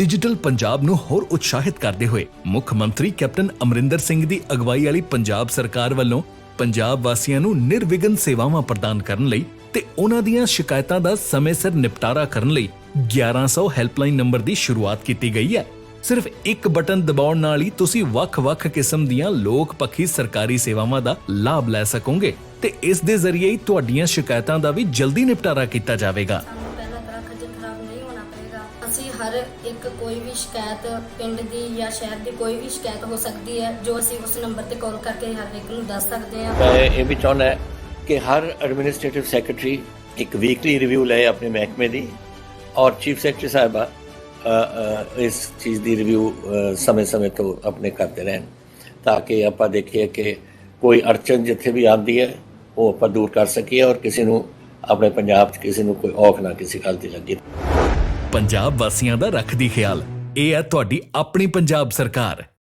Digital Punjab ਨੂੰ ਹੋਰ ਉਤਸ਼ਾਹਿਤ ਕਰਦੇ ਹੋਏ ਮੁੱਖ ਮੰਤਰੀ ਕੈਪਟਨ ਅਮਰਿੰਦਰ ਸਿੰਘ ਦੀ ਅਗਵਾਈ ਵਾਲੀ ਪੰਜਾਬ ਸਰਕਾਰ ਵੱਲੋਂ ਪੰਜਾਬ ਵਾਸੀਆਂ ਨੂੰ ਨਿਰਵਿਘਨ ਸੇਵਾਵਾਂ ਪ੍ਰਦਾਨ ਕਰਨ ਲਈ ਤੇ ਉਹਨਾਂ ਦੀਆਂ ਸ਼ਿਕਾਇਤਾਂ ਦਾ ਸਮੇਂ ਸਿਰ ਨਿਪਟਾਰਾ ਕਰਨ ਲਈ 1100 ਹੈਲਪਲਾਈਨ ਨੰਬਰ ਦੀ ਸ਼ੁਰੂਆਤ ਕੀਤੀ ਗਈ ਹੈ। ਸਿਰਫ ਇੱਕ ਬਟਨ ਦਬਾਉਣ ਨਾਲ ਹੀ ਤੁਸੀਂ ਵੱਖ-ਵੱਖ ਕਿਸਮ ਦੀਆਂ ਲੋਕ ਪੱਖੀ ਸਰਕਾਰੀ ਸੇਵਾਵਾਂ ਦਾ ਲਾਭ ਲੈ ਸਕੋਗੇ ਤੇ ਇਸ ਦੇ ਜ਼ਰੀਏ ਹੀ ਤੁਹਾਡੀਆਂ ਸ਼ਿਕਾਇਤਾਂ ਦਾ ਵੀ ਜਲਦੀ ਨਿਪਟਾਰਾ ਕੀਤਾ ਜਾਵੇਗਾ। ਅਸੀਂ ਹਰ ਇੱਕ ਕੋਈ ਵੀ ਸ਼ਿਕਾਇਤ ਪਿੰਡ ਦੀ ਜਾਂ ਸ਼ਹਿਰ ਦੀ ਕੋਈ ਵੀ ਸ਼ਿਕਾਇਤ ਹੋ ਸਕਦੀ ਹੈ, ਜੋ ਅਸੀਂ ਉਸ ਨੰਬਰ ਤੇ ਕਾਲ ਕਰਕੇ ਹਰ ਇੱਕ ਨੂੰ ਦੱਸ ਸਕਦੇ ਹਾਂ। ਮੈਂ ਇਹ ਵੀ ਚਾਹੁੰਦਾ ਹੈ ਕਿ ਹਰ ਐਡਮਿਨਿਸਟ੍ਰੇਟਿਵ ਸੈਕਟਰੀ ਇੱਕ ਵੀਕਲੀ ਰਿਵਿਊ ਲਏ ਆਪਣੇ ਮਹਿਕਮੇ ਦੀ ਔਰ ਚੀਫ ਸੈਕਟਰੀ ਸਾਹਿਬਾ ਇਸ ਚੀਜ਼ ਦੀ ਰਿਵਿਊ ਸਮੇਂ-ਸਮੇਂ ਤੋਂ ਆਪਣੇ ਕਰਦੇ ਰਹਿਣ ਤਾਂ ਕਿ ਆਪਾਂ ਦੇਖੀਏ ਕਿ ਕੋਈ ਅੜਚਨ ਜਿੱਥੇ ਵੀ ਆਉਂਦੀ ਹੈ, ਉਹ ਆਪਾਂ ਦੂਰ ਕਰ ਸਕੀਏ ਔਰ ਕਿਸੇ ਨੂੰ ਆਪਣੇ ਪੰਜਾਬ 'ਚ ਕਿਸੇ ਨੂੰ ਕੋਈ ਔਖ ਨਾ ਕਿਸੇ ਗੱਲ ਦੀ ਲੱਗੇ। ਪੰਜਾਬ ਵਾਸੀਆਂ ਦਾ ਰੱਖਦੀ ਖਿਆਲ। ਇਹ ਹੈ ਤੁਹਾਡੀ ਆਪਣੀ ਪੰਜਾਬ ਸਰਕਾਰ।